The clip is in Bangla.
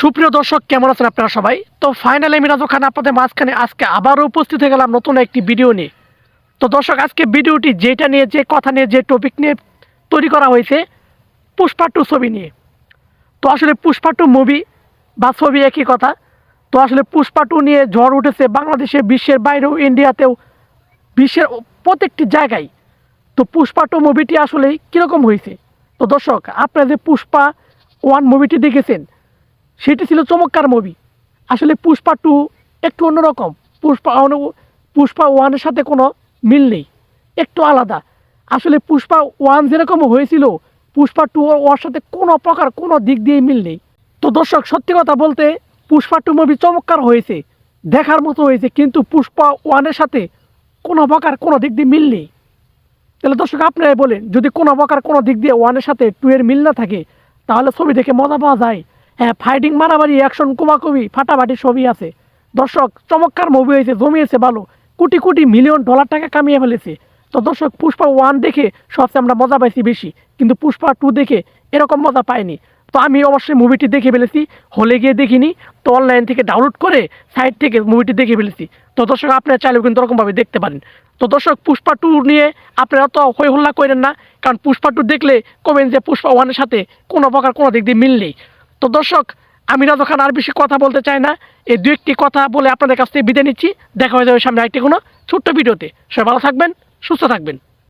সুপ্রিয় দর্শক, কেমন আছেন আপনারা সবাই? তো ফাইনালি মিরাজ খান আপনাদের মাঝখানে আজকে আবারও উপস্থিত হয়ে গেলাম নতুন একটি ভিডিও নিয়ে। তো দর্শক, আজকে ভিডিওটি যেটা নিয়ে, যে কথা নিয়ে, যে টপিক নিয়ে তৈরি করা হয়েছে, পুষ্পা টু ছবি নিয়ে। তো আসলে পুষ্পা টু মুভি বা ছবি একই কথা। তো আসলে পুষ্পা টু নিয়ে ঝড় উঠেছে বাংলাদেশে, বিশ্বের বাইরেও ইন্ডিয়াতেও বিশ্বের প্রত্যেকটি জায়গায়। তো পুষ্পা টু মুভিটি আসলে কীরকম হয়েছে? তো দর্শক, আপনারা যে পুষ্পা ওয়ান মুভিটি দেখেছেন সেটি ছিল চমৎকার মুভি আসলে পুষ্পা টু একটু অন্যরকম। পুষ্পা পুষ্পা ওয়ানের সাথে কোনো মিল নেই। একটু আলাদা। আসলে পুষ্পা ওয়ান যেরকম হয়েছিল, পুষ্পা টু ওর সাথে কোনো প্রকার কোনো দিক দিয়ে মিল নেই। তো দর্শক, সত্যি কথা বলতে পুষ্পা টু মুভি চমৎকার হয়েছে। দেখার মতো হয়েছে, কিন্তু পুষ্পা ওয়ানের সাথে কোনো প্রকার কোনো দিক দিয়ে মিল নেই। তাহলে দর্শক, আপনারাই বলেন, যদি কোনো প্রকার কোনো দিক দিয়ে ওয়ানের সাথে টু এর মিল না থাকে, তাহলে ছবি দেখে মজা পাওয়া যায়। ফাইটিং মারামারি অ্যাকশন কুমাকুবি ফাটাফাটি ছবি আছে। দর্শক, চমৎকার মুভি হয়েছে, জমিয়েছে ভালো। কোটি কোটি মিলিয়ন ডলার টাকা কামিয়ে ফেলেছে। তো দর্শক, পুষ্পা ওয়ান দেখে সবচেয়ে আমরা মজা পাইছি বেশি। কিন্তু পুষ্পা টু দেখে এরকম মজা পাইনি। তো আমি অবশ্যই মুভিটি দেখে ফেলেছি। হলে গিয়ে দেখিনি। তো অনলাইন থেকে ডাউনলোড করে সাইট থেকে মুভিটি দেখে ফেলেছি। তো দর্শক, আপনারা চাইলেও কিন্তু ওরকমভাবে দেখতে পারেন। তো দর্শক, পুষ্পা টু নিয়ে আপনারা তো হই হল্লা করেন না। কারণ পুষ্পা টু দেখলে কবেন যে পুষ্পা ওয়ানের সাথে কোনো প্রকার কোনো দিক দিয়ে মিল নেই। তো দর্শক, আমি রাজা খান আর বেশি কথা বলতে চাই না। এই দু একটি কথা বলে আপনাদের কাছ থেকে বিদায় নিচ্ছি। দেখা হয়ে যাবে সামনে আরেকটি কোনো ছোট্ট ভিডিওতে। সবাই ভালো থাকবেন, সুস্থ থাকবেন।